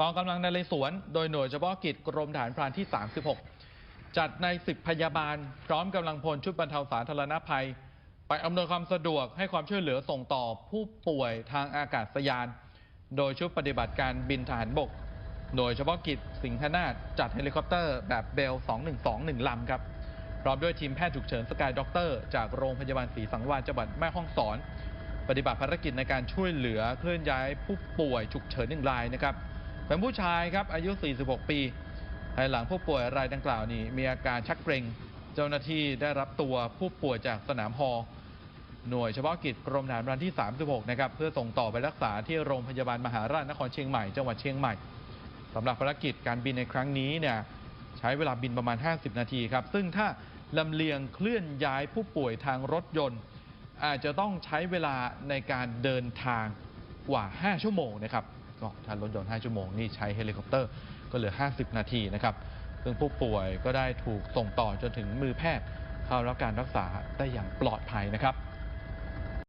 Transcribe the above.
กองกำลังนเรศวรโดยหน่วยเฉพาะกิจกรมฐานพรานที่ 36 จัดใน10พยาบาล พร้อมกำลังพลชุดบรรเทาสาธารณภัย ไปอำนวยความสะดวกให้ความช่วยเหลือส่งต่อผู้ป่วยทางอากาศยาน โดยชุดปฏิบัติการบินทหารบก หน่วยเฉพาะกิจสิงหนาฏจัดเฮลิคอปเตอร์แบบเบล 2121 ลำครับพร้อมด้วยทีมแพทย์ฉุกเฉินสกายด็อกเตอร์จากโรงพยาบาลศรีสังวาลจังหวัดแม่ฮ่องสอน ปฏิบัติภารกิจในการช่วยเหลือเคลื่อนย้ายผู้ป่วยฉุกเฉินหนึ่งรายนะครับ เป็นผู้ชายครับอายุ 46 ปีภายหลังผู้ป่วยรายดังกล่าวนี้มีอาการชักเกร็ง เจ้าหน้าที่ได้รับตัวผู้ป่วยจากสนามฮอหน่วยเฉพาะกิจกรมทหารพรานที่ 36 นะครับ เพื่อส่งต่อไปรักษาที่โรงพยาบาลมหาราชนครเชียงใหม่จังหวัดเชียงใหม่สำหรับภารกิจการบินในครั้งนี้เนี่ยใช้เวลาบินประมาณ 50 นาทีครับ ซึ่งถ้าลำเลียงเคลื่อนย้ายผู้ป่วยทางรถยนต์ อาจจะต้องใช้เวลาในการเดินทางกว่า 5 ชั่วโมงนะครับ ก็ถ้ารถยนต์ 5 ชั่วโมงนี่ใช้เฮลิคอปเตอร์ก็เหลือ 50 นาทีนะครับซึ่งผู้ป่วยก็ได้ถูกส่งต่อจนถึงมือแพทย์เข้ารับการรักษาได้อย่างปลอดภัยนะครับ